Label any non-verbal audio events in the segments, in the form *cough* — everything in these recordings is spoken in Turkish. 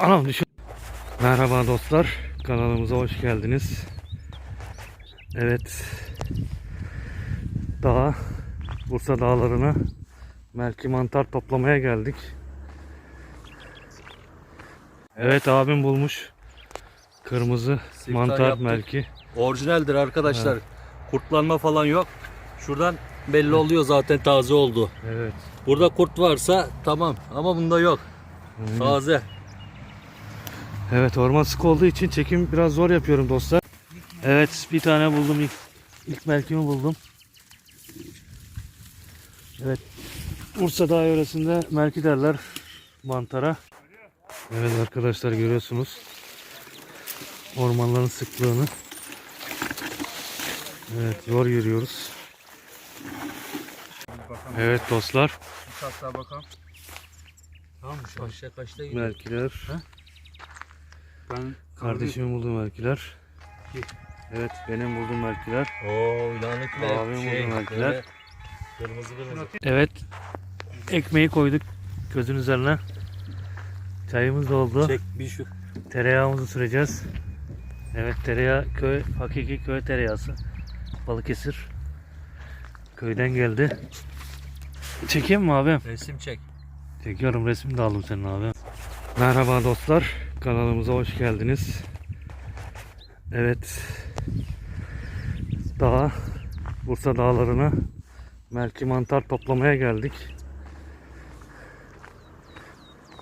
Anam düşün. Merhaba dostlar. Kanalımıza hoş geldiniz. Evet. Dağa, Bursa dağlarına melki mantar toplamaya geldik. Evet abim bulmuş. Kırmızı Siftah mantar yaptık. melki. Orijinaldir arkadaşlar. Kurtlanma falan yok. Şuradan belli oluyor zaten taze oldu. Evet. Burada kurt varsa tamam ama bunda yok. Aynen. Taze. Evet orman sık olduğu için çekim biraz zor yapıyorum dostlar. Evet bir tane buldum ilk, ilk melkimi buldum. Evet Bursa Dağı yöresinde melki derler mantara. Evet arkadaşlar görüyorsunuz ormanların sıklığını. Evet zor yürüyoruz. Evet dostlar bakalım. Tamam Aşağı kaçta gidiyor? melkiler. Ben Kardeşimin bulduğu melkiler. Evet benim bulduğum melkiler. Oo lanetli. Abim şey, oldu belki de. böyle Kırmızı kırmızı. Evet. Ekmeği koyduk közün üzerine. Çayımız da oldu. Çek bir şu. Tereyağımızı süreceğiz. Evet tereyağı köy hakiki köy tereyağısı. Balıkesir. Köyden geldi. Çekeyim mi abim? Resim çek. Çekiyorum resim de aldım senin abi. Merhaba dostlar. Kanalımıza hoş geldiniz. Evet. Dağa, Bursa dağlarına melki mantar toplamaya geldik.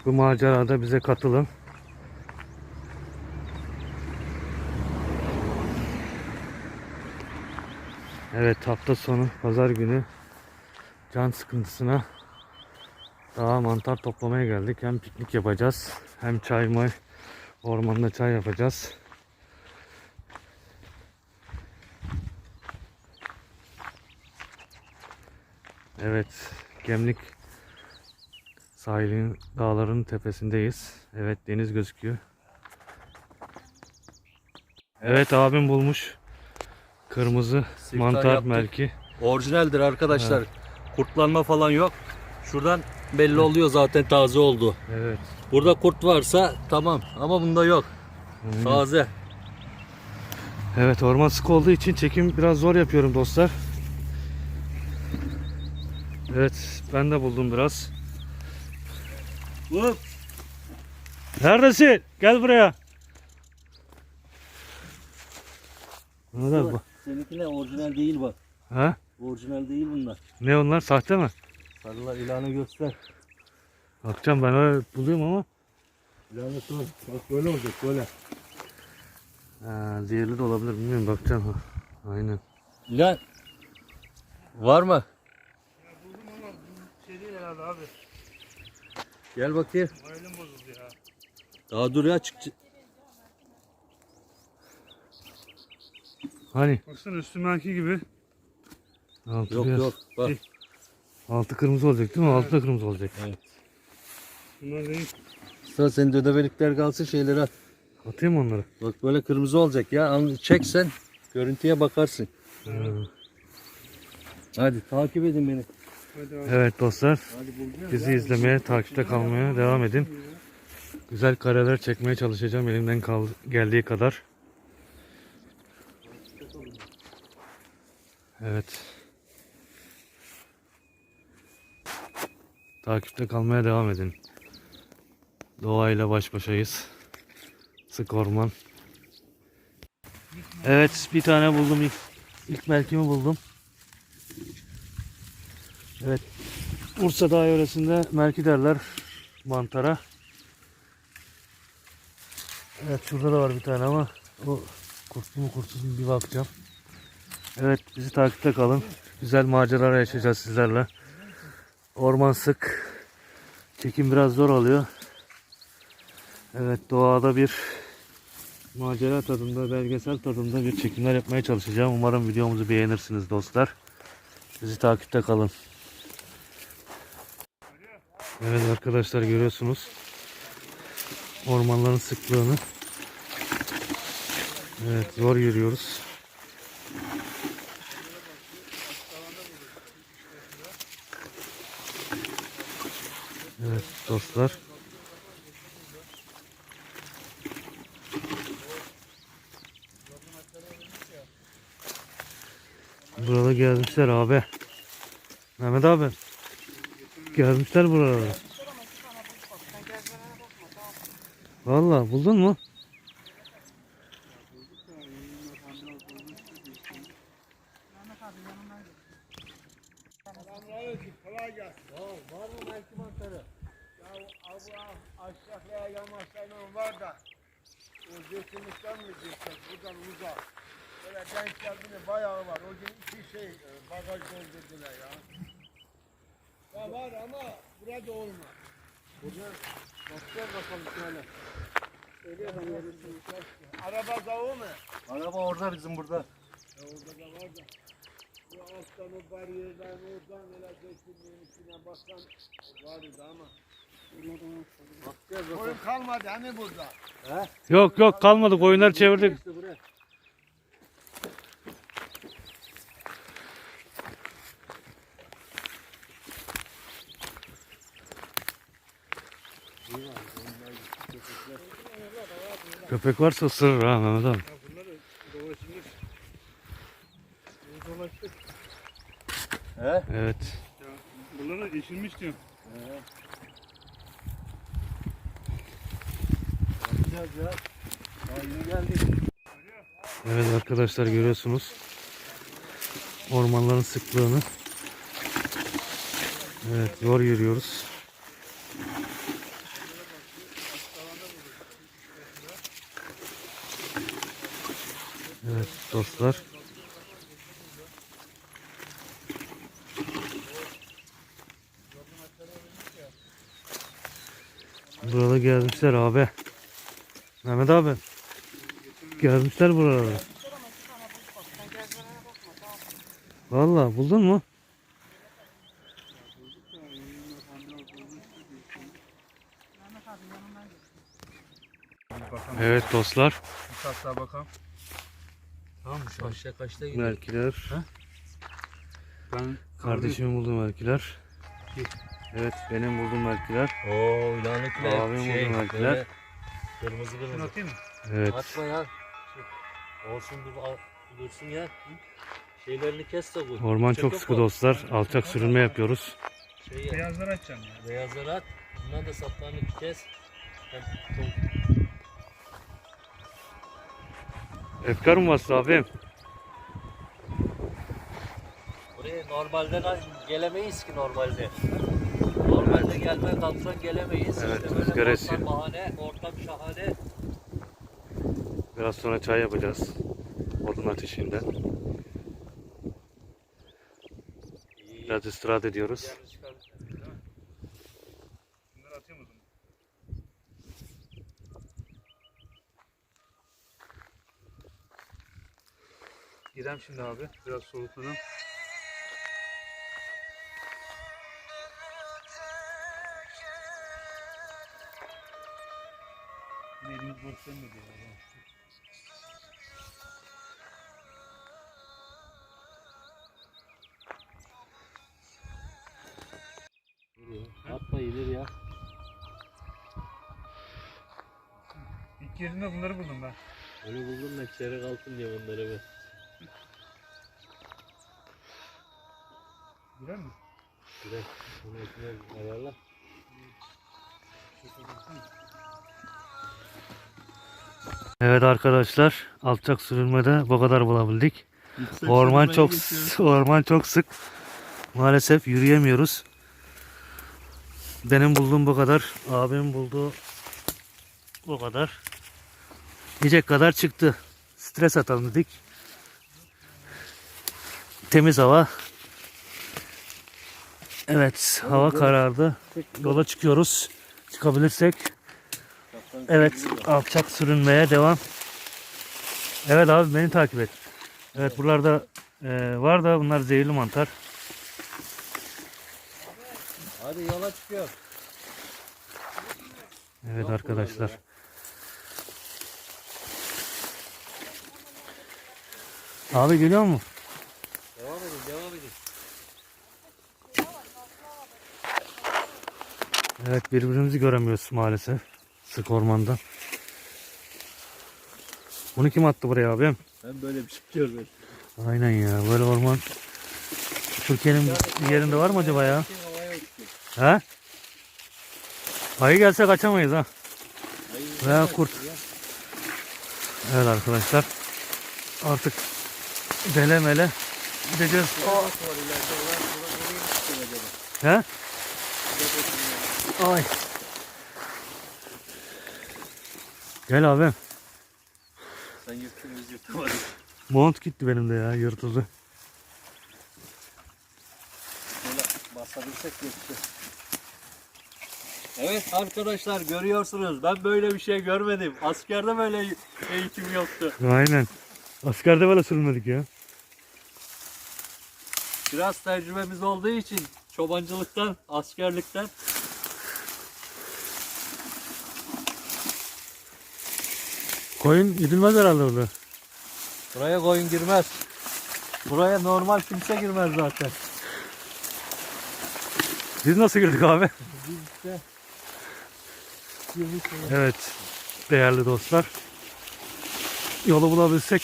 Bu macerada bize katılın. Evet hafta sonu pazar günü can sıkıntısına daha mantar toplamaya geldik. Hem piknik yapacağız. Hem çay may ormanda çay yapacağız. Evet. Gemlik sahilin dağların tepesindeyiz. Evet deniz gözüküyor. Evet abim bulmuş. Kırmızı Siftah mantar yaptık. melki. Orijinaldir arkadaşlar. Kurtlanma falan yok. Şuradan belli oluyor zaten taze oldu. Evet. Burada kurt varsa tamam ama bunda yok. Aynen. Taze. Evet orman sık olduğu için çekim biraz zor yapıyorum dostlar. Evet ben de buldum biraz. Hop. Neredesin? Gel buraya. Bunlar bak. Seninkiler orijinal değil bak. Ha? Orijinal değil bunlar. Ne onlar? Sahte mi? Sarılar ilanı göster. Bakacağım ben öyle buluyorum ama. İlanı sor. Bak böyle olacak böyle. Ha, zehirli de olabilir bilmiyorum bakacağım. Ha. Aynen. İlan. Var mı? Şey değil herhalde abi. Gel bakayım. Moralim bozuldu ya. Daha dur ya çık. Hani? Baksana üstündeki gibi. Altı Yok yok. Bak. Altı kırmızı olacak değil mi? Altı da kırmızı olacak. Bunlar değil. Sıra senin dödebelikler kalsın şeyleri at. Atayım mı onları? Bak böyle kırmızı olacak ya. Çek sen. Görüntüye bakarsın. Ha. Hadi takip edin beni. Hadi abi. Evet dostlar. Bizi izlemeye, takipte kalmaya devam edin. Güzel kareler çekmeye çalışacağım elimden geldiği kadar. Evet. Takipte kalmaya devam edin. Doğayla baş başayız. Sık orman. Evet bir tane buldum ilk, ilk melkimi buldum. Evet Bursa Dağı yöresinde melki derler mantara. Evet şurada da var bir tane ama o kurtlu mu kurtsuz mu bir bakacağım. Evet bizi takipte kalın. Güzel maceralar yaşayacağız sizlerle. Orman sık. Çekim biraz zor oluyor. Evet doğada bir macera tadında, belgesel tadında bir çekimler yapmaya çalışacağım. Umarım videomuzu beğenirsiniz dostlar. Bizi takipte kalın. Evet arkadaşlar görüyorsunuz. Ormanların sıklığını. Evet zor yürüyoruz. dostlar. Burada gelmişler abi. Mehmet abi. Gelmişler buralara. Valla buldun mu? Böyle denk geldiğinde bayağı var. O gün iki şey e, bagaj doldurdular ya. Ya var ama burada olmaz. Burada bakacağız bakalım şöyle. Araba dağı mı? Araba orada bizim burada. Ya orada da var da. Bu alttan o bariyerden oradan öyle zeytinliğin içine bakan vardı ama. Bakacağız Koyun kalmadı hani burada. Yok yok kalmadı koyunları çevirdik. İşte buraya. Köpek varsa ısırır ha Mehmet abi. He? Evet. Ya bunları eşilmiş diyorum. Bakacağız ya. Daha yeni geldik. Evet arkadaşlar görüyorsunuz. Ormanların sıklığını. Evet yol yürüyoruz. Dostlar. Burada gelmişler abi. Mehmet abi. Gelmişler buralara. Valla buldun mu? Evet dostlar. Bir bakalım. Tamam şu aşağı kaçta gidiyor? Melkiler. Ben Kardeşimin bulduğu melkiler. Evet benim bulduğum melkiler. Oo ilanlıkla Abim şey oldu belki böyle kırmızı Şunu kırmızı. atayım mı? Evet. Atma ya. Olsun dur al, dursun ya. Şeylerini kes de bu. Orman çok yok sıkı dostlar. Alçak sürünme yapıyoruz. Şey yap, Beyazları açacağım ya. beyazları at. Bundan da saplarını kes. Hem çok Efkar mı bastı abim? Buraya normalde gelemeyiz ki normalde. Normalde gelmeye kalksan gelemeyiz. Evet, İşte rüzgar ortam esiyor. bahane, ortam şahane. Biraz sonra çay yapacağız. Odun ateşinde. İyi. Biraz istirahat ediyoruz. Yerimiz çıkar. Bunları atayım o zaman. Girem şimdi abi. Biraz soğutmadan. Yine elimiz boş dönmedi ya. Atma iyidir ya. İlk yerinde bunları buldum ben. Öyle buldum da çeyrek altın diye bunları ben. Girer mi? Direkt bunu içine ayarla. Evet arkadaşlar. Alçak sürünmede bu kadar bulabildik. Orman çok orman çok sık. Maalesef yürüyemiyoruz. Benim bulduğum bu kadar. Abimin bulduğu bu kadar. Yiyecek kadar çıktı. Stres atalım dedik. Temiz hava. Evet, hava karardı. Yola çıkıyoruz. Çıkabilirsek. Evet, alçak sürünmeye devam. Evet abi beni takip et. Evet buralarda e, var da bunlar zehirli mantar. Hadi yola çıkıyor. Evet arkadaşlar. Abi geliyor mu? Devam edin, devam edin. Evet birbirimizi göremiyoruz maalesef. Sık ormanda. Bunu kim attı buraya abi? Ben böyle bir şey görmedim. Aynen ya böyle orman. Türkiye'nin bir yerinde var mı acaba ya? He? Ayı gelse kaçamayız ha. Veya kurt. Evet arkadaşlar. Artık dele mele gideceğiz. He? Ay. Gel abi. Sen yırttın biz yırtamadık. Mont gitti benim de ya yırtıldı. Şöyle basabilsek yırttı. Evet arkadaşlar görüyorsunuz ben böyle bir şey görmedim. Askerde böyle eğitim yoktu. Aynen. Askerde böyle sürmedik ya. Biraz tecrübemiz olduğu için çobancılıktan, askerlikten Koyun gidilmez herhalde orada. buraya koyun girmez. Buraya normal kimse girmez zaten. Biz nasıl girdik abi? Evet değerli dostlar. Yolu bulabilsek.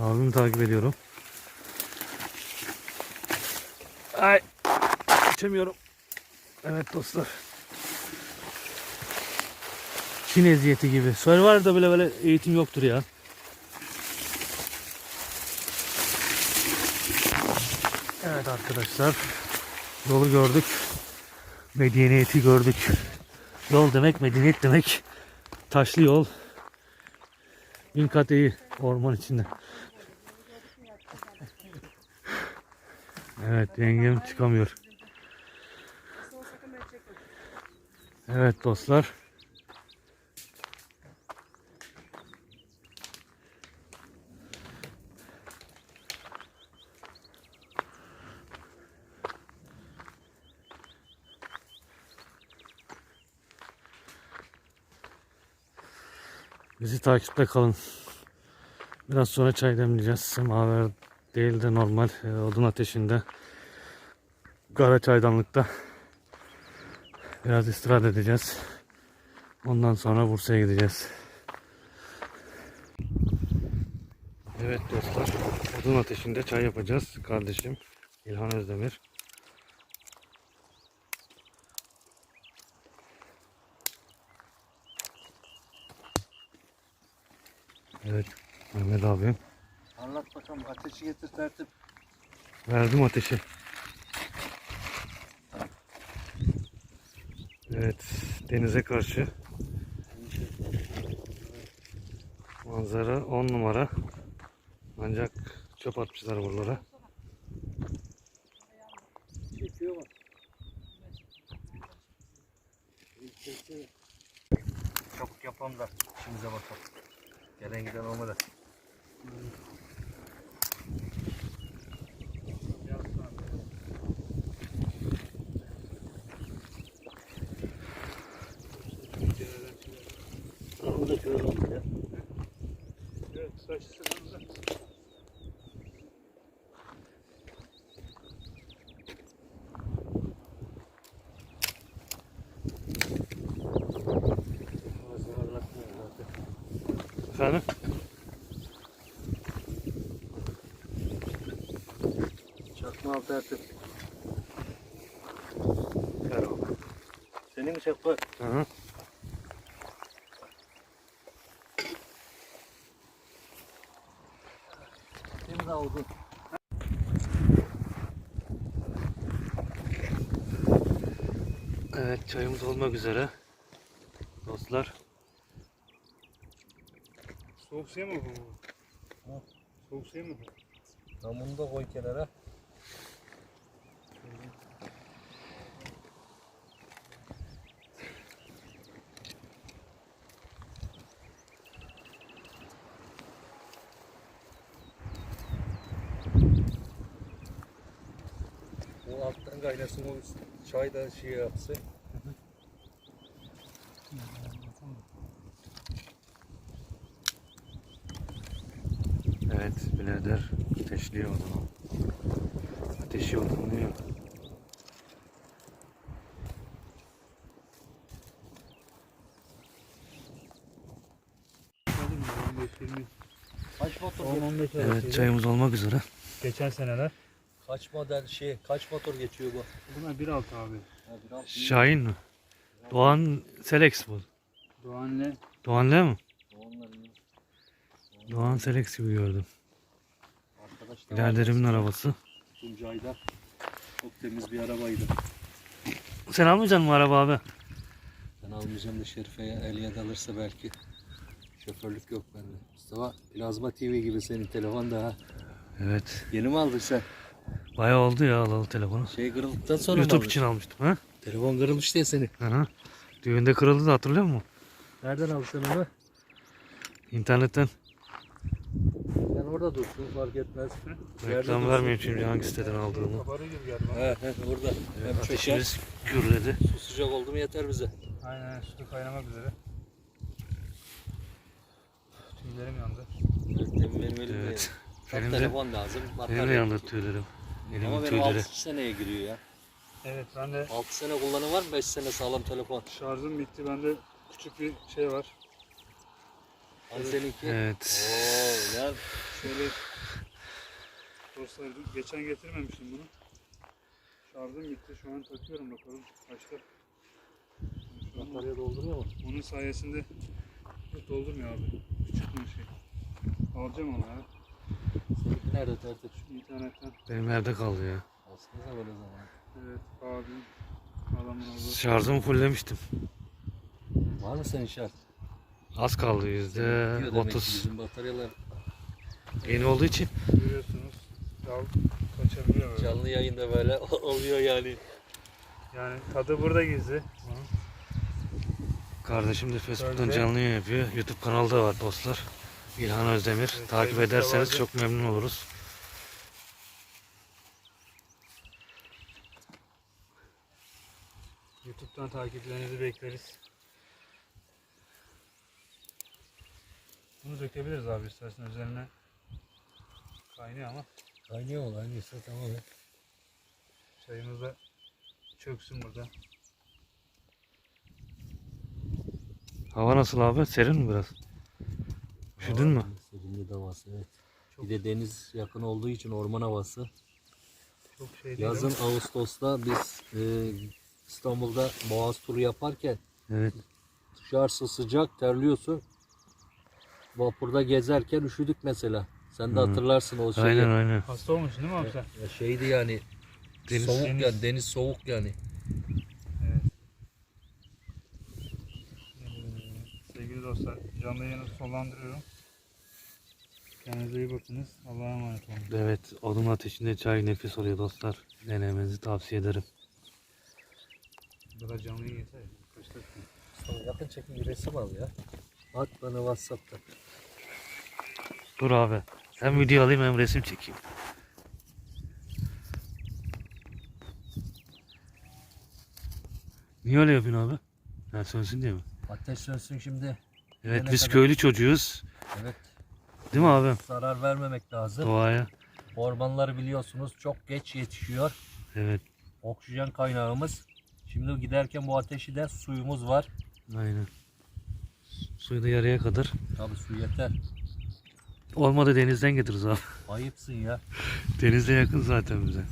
Abimi takip ediyorum. Ay. Geçemiyorum. Evet dostlar. Çin eziyeti gibi. Survivor'da bile böyle eğitim yoktur ya. Evet arkadaşlar. Yolu gördük. Medeniyeti gördük. Yol demek medeniyet demek. Taşlı yol. Bin kat iyi orman içinde. Evet yengem çıkamıyor. Evet dostlar. Bizi takipte kalın. Biraz sonra çay demleyeceğiz. Semaver değil de normal e, odun ateşinde. Kara çaydanlıkta. Biraz istirahat edeceğiz. Ondan sonra Bursa'ya gideceğiz. Evet dostlar. Odun ateşinde çay yapacağız. Kardeşim İlhan Özdemir. Evet Mehmet abim. Anlat bakalım ateşi getir tertip. Verdim ateşi. Evet, denize karşı. Manzara 10 numara. Ancak çöp atmışlar buralara. Çekiyor bak. Çabuk yapalım da işimize bakalım. Gelen giden olmadı. Onu da şöyle oldu ya. Sırrınıza. Efendim? Çakma al tertip. Ver abi. Senin mi çakma? Hı hı. Senin de oldu. Evet, çayımız olmak üzere. Dostlar, Soğuk suya mı bu? Soğuk suya mı bu? Tamam bunu da koy kenara. O alttan kaynasın o çay da şey yapsın. Ateşliyor o zaman. Ateşi odunluyor. Hadi mi? 15 20. Kaç motor 10 geçiyor? 15 Evet çayımız olmak üzere. Geçen seneler. Kaç model şey kaç motor geçiyor bu? Buna 1.6 abi. Ha, biraz iyi. Şahin mi? Doğan Selex bu. Doğan'la Doğan değil mi? İyi. Doğan Selex gibi gördüm. Biraderimin arabası. Tuncay'da çok temiz bir arabaydı. Sen almayacaksın mı araba abi? Ben almayacağım da Şerife'ye Eliye alırsa belki. Şoförlük yok bende. Mustafa plazma TV gibi senin telefon da ha. Evet. Yeni mi aldın sen? Bayağı oldu ya alalı telefonu. Şey kırıldıktan sonra mı YouTube aldın? için almıştım ha. Telefon kırılmış diye seni. Aha. Düğünde kırıldı da hatırlıyor musun? Nereden aldın sen onu? İnternetten. Sen orada dursun fark etmez. Reklam vermeyeyim şimdi hangi siteden aldığımı. He he orada. Hem çöker. Ateşimiz gürledi. Su sıcak oldu mu yeter bize. Aynen sütü kaynamak üzere. Tüylerim yandı. Evet, benim Evet. de, telefon lazım. benim de yandı tüylerim. Ama Elimin benim tüyleri. 6 seneye giriyor ya. Evet ben de 6 sene kullanım var mı 5 sene sağlam telefon? şarjım bitti. Bende küçük bir şey var. Hani seninki? Evet. Oo ya Şöyle dostlar geçen getirmemiştim bunu. Şarjım bitti. Şu an takıyorum bakalım an batarya dolduruyor mu? onun sayesinde Yok, doldurmuyor abi. Küçük bir şey. Alacağım onu ya. Seninki nerede tertip? İnternetten. Benim evde kaldı ya. Aslında böyle zaman. Evet abim adamın oldu. Şarjımı fulllemiştim. Var mı senin şart? Az kaldı yüzde otuz. Bizim bataryalar Yeni olduğu için. Görüyorsunuz. Yal kaçabiliyor böyle. canlı yayında böyle *laughs* oluyor yani. Yani tadı burada gizli. Kardeşim de Facebook'tan Öyle. canlı yayın yapıyor. YouTube kanalı da var dostlar. İlhan Özdemir. Evet, Takip Facebook'ta ederseniz vardı. çok memnun oluruz. YouTube'dan takiplerinizi bekleriz. Bunu dökebiliriz abi istersen üzerine. Kaynıyor ama Kaynıyor mu? Kaynıyorsa tamam çayımız da çöksün burada. Hava nasıl abi? Serin mi biraz? Üşüdün mü? Serinli havası evet. Çok- Bir de deniz yakın olduğu için orman havası. Çok şey değil Yazın ama Ağustos'ta biz e, İstanbul'da Boğaz turu yaparken Evet. dışarısı sıcak terliyorsun. Vapurda gezerken üşüdük mesela. Sen de Hı. hatırlarsın o şeyi. Aynen aynen. hasta olmuşsun değil mi abi sen? Ya şeydi yani. Deniz- soğuk Deniz- yani deniz soğuk yani. Evet. Ee, sevgili dostlar canlı yayını sonlandırıyorum. Kendinize iyi bakınız. Allah'a emanet olun. Evet. Odun ateşinde çay nefis oluyor dostlar. Denemenizi tavsiye ederim. Bu da canlı yayın yeter. Kaç dakika? Sana yakın çekim bir resim al ya. At bana Whatsapp'ta. Dur abi. Hem video alayım hem resim çekeyim. Niye öyle yapıyorsun abi? Ha sönsün diye mi? Ateş sönsün şimdi. Evet Gidene biz kadar- köylü çocuğuyuz. Evet. Değil mi abi? Zarar vermemek lazım. Doğaya. Ormanları biliyorsunuz çok geç yetişiyor. Evet. Oksijen kaynağımız. Şimdi giderken bu ateşi de suyumuz var. Aynen. Suyu da yarıya kadar. Tabii su yeter. Olmadı denizden getiririz abi. Ayıpsın ya. Denizde yakın zaten bize.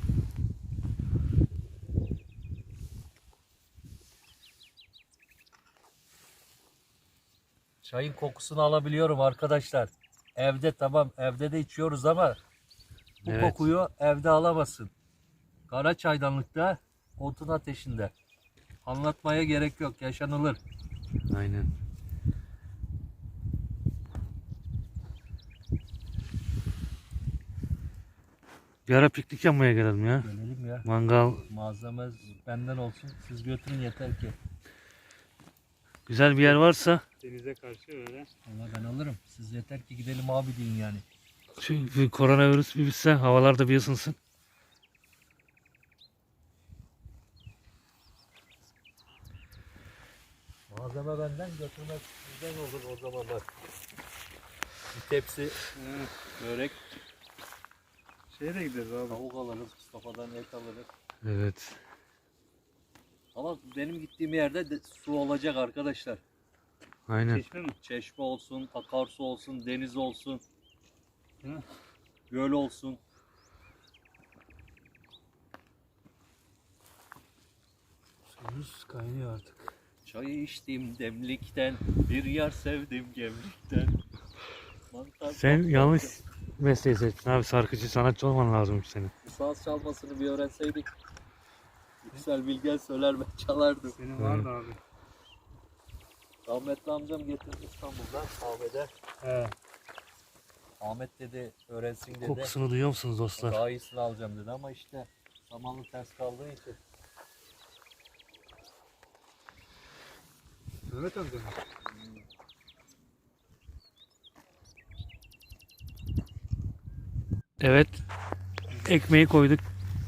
Çayın kokusunu alabiliyorum arkadaşlar. Evde tamam evde de içiyoruz ama bu Evet. kokuyu evde alamazsın. Kara çaydanlıkta otun ateşinde. Anlatmaya gerek yok yaşanılır. Aynen. Bir ara piknik yapmaya gelelim ya. Gelelim ya. Mangal Malzeme benden olsun. Siz götürün yeter ki. güzel bir yer varsa Denize karşı öyle. Valla ben alırım. Siz yeter ki gidelim abi deyin yani. bir koronavirüs bir bitse havalar da bir ısınsın. Malzeme benden götürmek sizden olur o zaman bak. Bir tepsi börek. Şeye de gideriz abi. Tavuk alırız, Mustafa'dan et alırız. Evet. Ama benim gittiğim yerde de su olacak arkadaşlar. Aynen. Çeşme mi? Çeşme olsun, akarsu olsun, deniz olsun, mi? göl olsun. Suyumuz kaynıyor artık. Çayı içtim demlikten, bir yar sevdim gemlikten. Mantar Sen patladı. yanlış mesleği seçtin abi. Sarkıcı sanatçı olman lazım senin. Saz çalmasını bir öğrenseydik. Yüksel Bilgen söyler ben çalardım. Senin vardı abi. Rahmetli amcam getirdi İstanbul'dan Ahmet'e. He. Ahmet dedi öğrensin dedi. Kokusunu duyuyor musunuz dostlar? Daha iyisini alacağım dedi ama işte zamanlı ters kaldığı için. Mehmet amca Evet. Ekmeği koyduk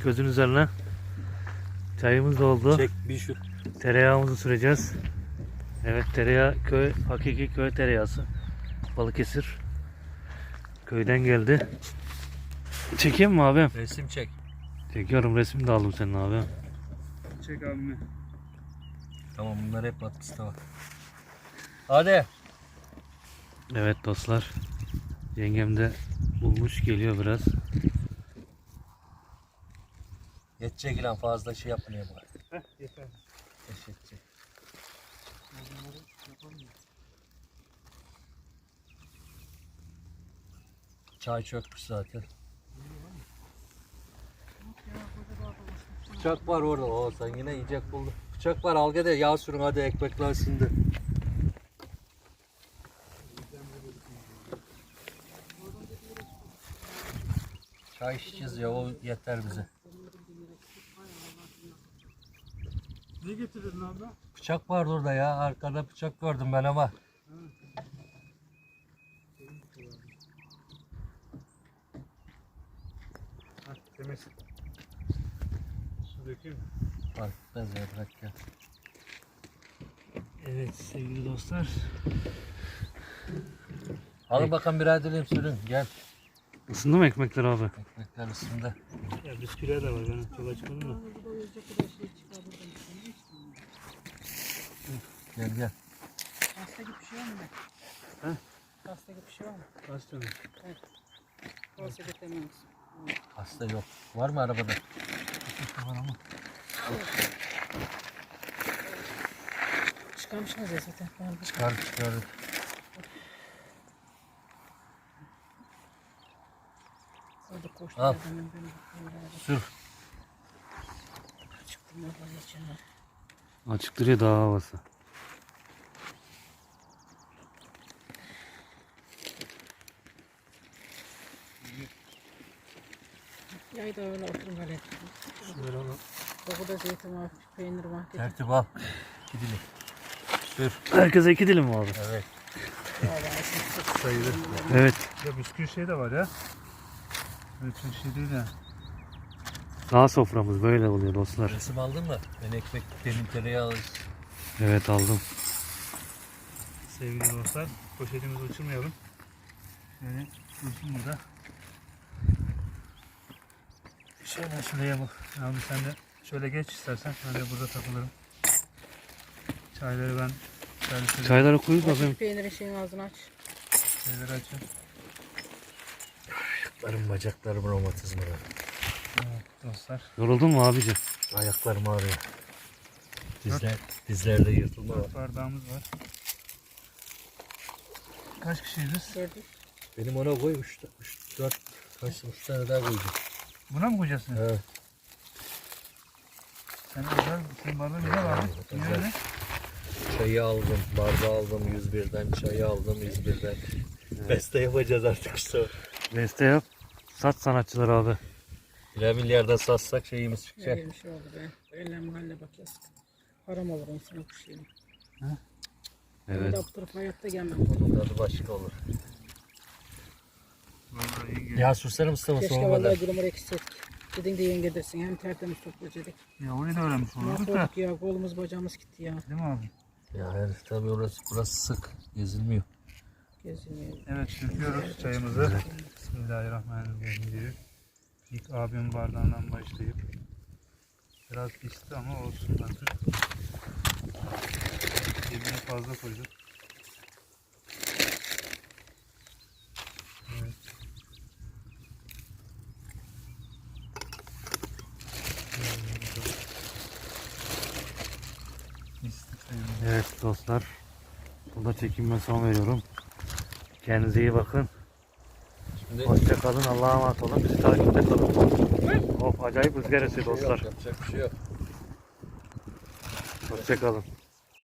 közün üzerine. Çayımız da oldu. Çek bir şu. Tereyağımızı süreceğiz. Evet tereyağı köy hakiki köy tereyağısı. Balıkesir. Köyden geldi. Çekeyim mi abim? Resim çek. Çekiyorum resim de aldım senin abi. Çek abimi. Tamam bunlar hep at Mustafa. Hadi. Evet dostlar. Yengem de bulmuş geliyor biraz. Yetecek ilan fazla şey yapmıyor bari. Heh yeter. Eşekçi. Çay çökmüş zaten. Bıçak var orada. Oo, sen yine yiyecek buldun. Bıçak var al gel de yağ sürün hadi ekmekler sindi. Çay içeceğiz ya o yeter bize. Ne getirdin abi? Bıçak vardı orada ya. Arkada bıçak gördüm ben ama. Heh temiz. Su dökeyim mi? Fark etmez ya bırak ya. Evet sevgili dostlar. Alın bakalım birer dilim sürün. Gel. Isındı mı ekmekler abi? Ekmekler üstünde. Ya bisküviler de var benim. Çok açmadım da. Gel gel. Hasta gibi bir şey var mı? He? Hasta gibi bir şey var mı? Kaç tane? Olsa getirmeyiz. Hasta yok. Var mı arabada? Var ama. Çıkarmışsınız ya zaten. Çıkar çıkar. Al. Sür. Açık duruyor daha havası. Yayda öyle oturum böyle. Böyle alalım. Dokuda zeytin var, peynir var. Tertip al. İki dilim. Sür. Herkese iki dilim mi abi? Evet. Sayılır. Evet. Ya bisküvi şey de var ya. Çok şey değil ya. Daha soframız böyle oluyor dostlar. Resim aldın mı? Ben ekmek, benim tereyağı Evet aldım. Sevgili dostlar, poşetimizi uçurmayalım. Şöyle dursun burada. Şöyle şuraya bak. Abi sen de şöyle geç istersen. Ben de burada takılırım. Çayları ben servis Çayları koyup bakayım. Peynirin şeyin ağzını aç. Çayları açayım. Ayaklarım, bacaklarım romatizma. Evet dostlar. Yoruldun mu abici? Ayaklarım ağrıyor. Dizler, dizlerde yırtılma var. Dört bardağımız var. Kaç kişiyiz? Gördün. Benim ona koy 3 4 kaç 3 tane daha koyacağım. Buna mı koyacaksın? He. Sen özel, senin bardağın güzel abi. Niye Özel. öyle? Çayı aldım, bardağı aldım 101'den, çayı aldım 101'den. Beste yapacağız artık işte. Beste yap. Sat sanatçılar abi. Birer milyarda satsak şeyimiz çıkacak. Şey oldu be. Öyle mahalle bak yazık. Haram olur insan bu şeyin. Evet. Öyle yaptırıp hayatta gelmem. Onun tadı başka olur. Vallahi iyi geliyor. Ya sürsene Mustafa Keşke soğumadan. vallahi durumu eksik. Dedin de yenge dersin. Hem tertemiz toplayacaktık. Ya orayı da öğrenmiş olurduk da. Mahvolduk ya. Kolumuz bacağımız gitti ya. Değil mi abi? Ya herif tabii orası, burası sık, gezilmiyor. Evet döküyoruz çayımızı. Bismillahirrahmanirrahim diyor. İlk abimin bardağından başlayıp biraz pisti ama olsun artık. Dibine fazla koyduk. Evet. Dostlar. Burada çekimime son veriyorum. Kendinize iyi bakın. Şimdi Hoşça kalın. Allah'a emanet olun. Bizi takipte kalın. Hop acayip rüzgar esiyor dostlar. yapacak bir şey yok. Hoşça kalın.